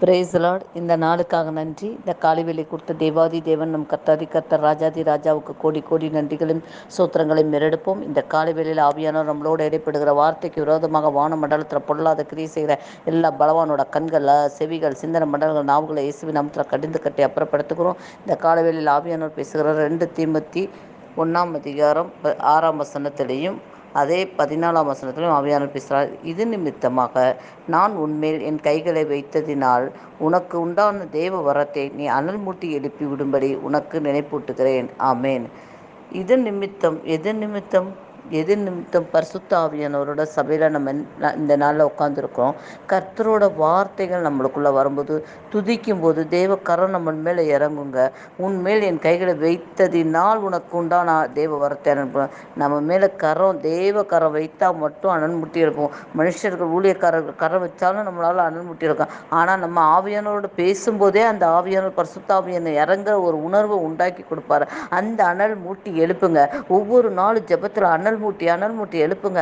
பிரேசலாட் இந்த நாளுக்காக நன்றி. இந்த காலைவேலை கொடுத்த தேவாதி தேவன் நம் கத்தாதி கர்த்தர் ராஜாதி ராஜாவுக்கு கோடி கோடி நன்றிகளையும் சூத்திரங்களையும் மிரடுப்போம் இந்த காலைவேளையில் ஆவியானவர் நம்மளோடு இடைப்படுகிற வார்த்தைக்கு விரோதமாக வான மண்டலத்தில் பொல்லாத கிரியை செய்கிற எல்லா பலவானோட கண்கள் செவிகள் சிந்தனை மண்டலங்கள் நாவுகளை இயேசுவி நாமத்தில் கடிந்து கட்டி அப்புறப்படுத்துகிறோம். இந்த காலைவேளையில் ஆவியானவர் பேசுகிற ரெண்டு தீமத்தி ஒன்றாம் அதிகாரம் ஆறாம் வசனத்திலையும் அதே பதினாலாம் வசனத்திலும் அவையான பேசுகிறார் இது நிமித்தமாக நான் உன்மேல் என் கைகளை வைத்ததினால் உனக்கு உண்டான தேவ வரத்தை நீ அனல் மூட்டி எழுப்பி விடும்படி உனக்கு நினைப்பூட்டுகிறேன். ஆமேன். இது நிமித்தம் எது நிமித்தம்? எது நிமித்தம் பரிசுத்தாவியானவரோட சபையில் நம்ம இந்த நாளில் உட்காந்துருக்கோம் கர்த்தரோட வார்த்தைகள் நம்மளுக்குள்ளே வரும்போது துதிக்கும் போது தேவ கரம் நம்ம மேலே இறங்குங்க. உன்மேல் என் கைகளை வைத்ததினால் உனக்கு உண்டான தேவ வரத்தை அனுப்புவேன். நம்ம மேலே கரம் தேவ கரம் வைத்தா மட்டும் அனன்முட்டி முட்டி மனுஷர்கள் ஊழியக்காரர்கள் கரம் வச்சாலும் நம்மளால் அனன்முட்டி இருக்கும் ஆனால் நம்ம ஆவியானோடு பேசும்போதே அந்த ஆவியானவர் பரிசுத்த இறங்குற ஒரு உணர்வை உண்டாக்கி கொடுப்பாரு. அந்த அனல் மூட்டி எழுப்புங்க. ஒவ்வொரு நாளும் ஜபத்தில் அனல் அனல் மூட்டி அனல் மூட்டி எழுப்புங்க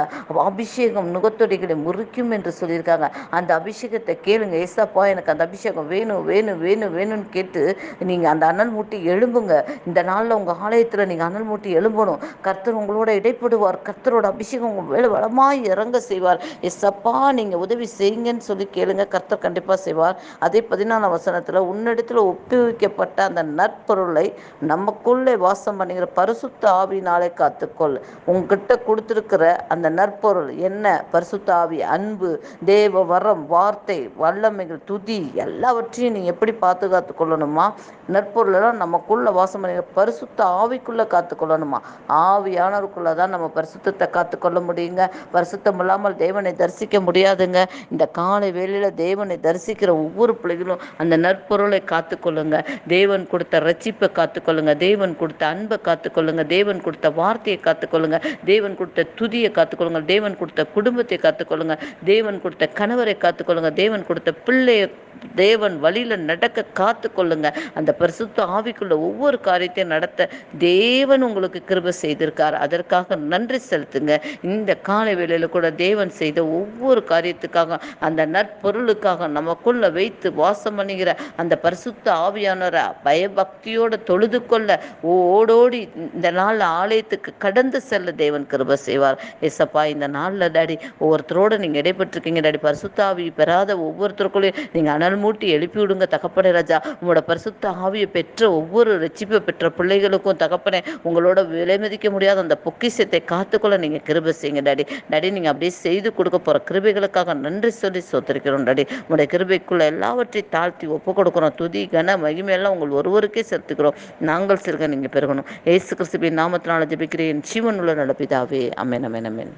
அபிஷேகம் நுகத்தொடிகளை முறிக்கும் என்று சொல்லியிருக்காங்க. அந்த அபிஷேகத்தை கேளுங்க. ஏசாப்பா எனக்கு அந்த அபிஷேகம் வேணும் வேணும் வேணும் வேணும்னு கேட்டு நீங்கள் அந்த அனல் மூட்டி எழும்புங்க. இந்த நாளில் உங்கள் ஆலயத்தில் நீங்கள் அனல் மூட்டி எழும்பணும். கர்த்தர் உங்களோட இடைப்படுவார். கர்த்தரோட அபிஷேகம் உங்கள் வேலை வளமாய் இறங்க செய்வார். எஸ்ஸப்பா நீங்கள் உதவி செய்யுங்கன்னு சொல்லி கேளுங்க. கர்த்தர் கண்டிப்பாக செய்வார். அதே பதினாலாம் வசனத்தில் உன்னிடத்தில் ஒப்புவிக்கப்பட்ட அந்த நற்பொருளை நமக்குள்ளே வாசம் பண்ணுகிற பரிசுத்த ஆவினாலே காத்துக்கொள். உங்ககிட்ட உங்ககிட்ட கொடுத்துருக்கிற அந்த நற்பொருள் என்ன? பரிசுத்தாவி அன்பு தேவ வரம் வார்த்தை வல்லமைகள் துதி எல்லாவற்றையும் நீ எப்படி பாதுகாத்து கொள்ளணுமா? நற்பொருளெல்லாம் நமக்குள்ள வாசம் பண்ணி பரிசுத்த ஆவிக்குள்ள காத்துக்கொள்ளணுமா ஆவியானவருக்குள்ளே தான் நம்ம பரிசுத்தத்தை காத்துக்கொள்ள முடியுங்க. பரிசுத்தம் இல்லாமல் தேவனை தரிசிக்க முடியாதுங்க. இந்த காலை வேளையில தேவனை தரிசிக்கிற ஒவ்வொரு பிள்ளைகளும் அந்த நற்பொருளை காத்துக்கொள்ளுங்க தேவன் கொடுத்த ரட்சிப்பை காத்துக்கொள்ளுங்க தேவன் கொடுத்த அன்பை காத்துக்கொள்ளுங்க தேவன் கொடுத்த வார்த்தையை காத்துக்கொள்ளுங்க தேவன் கொடுத்த துதியை காத்துக்கொள்ளுங்க தேவன் கொடுத்த குடும்பத்தை காத்துக்கொள்ளுங்க தேவன் கொடுத்த கணவரை காத்துக்கொள்ளுங்க தேவன் கொடுத்த பிள்ளையை தேவன் வழியில் நடக்க காத்துக்கொள்ளுங்க அந்த பரிசுத்த ஆவிக்குள்ள ஒவ்வொரு காரியத்தையும் நடத்த தேவன் உங்களுக்கு கிருப செய்திருக்கார். அதற்காக நன்றி செலுத்துங்க. இந்த காலை வேளையில் கூட தேவன் செய்த ஒவ்வொரு காரியத்துக்காக அந்த நற்பொருளுக்காக நமக்குள்ள வைத்து வாசம் பண்ணுகிற அந்த பரிசுத்த ஆவியானவரை பயபக்தியோட தொழுது கொள்ள ஓடோடி இந்த நாள் ஆலயத்துக்கு கடந்து செல்ல தேவன் கிருப செய்வார். ஏசப்பா இந்த நாளில் டாடி ஒவ்வொருத்தரோட நீங்கள் இடைப்பட்டிருக்கீங்க டாடி. பரிசுத்தாவி பெறாத ஒவ்வொருத்தருக்குள்ளேயும் நீங்கள் அனல் மூட்டி எழுப்பி விடுங்க தகப்பனே ராஜா. உங்களோட பரிசுத்த ஆவியை பெற்ற ஒவ்வொரு ரட்சிப்பை பெற்ற பிள்ளைகளுக்கும் தகப்பனே உங்களோட விலை மதிக்க முடியாத அந்த பொக்கிஷத்தை காத்துக்கொள்ள நீங்கள் கிருபை செய்யுங்க டாடி. டாடி நீங்கள் அப்படியே செய்து கொடுக்க போகிற கிருபைகளுக்காக நன்றி சொல்லி சொத்திருக்கிறோம் டாடி. உங்களுடைய கிருபைக்குள்ள எல்லாவற்றையும் தாழ்த்தி ஒப்பு கொடுக்குறோம். துதி கன மகிமையெல்லாம் உங்கள் ஒருவருக்கே செலுத்துக்கிறோம் நாங்கள் சிறுக நீங்கள் பெருகணும். ஏசு கிறிஸ்துவின் நாமத்தினால ஜபிக்கிறேன். ஜீவனுள்ள பிதாவே. அமேன் அமேன் அமேன்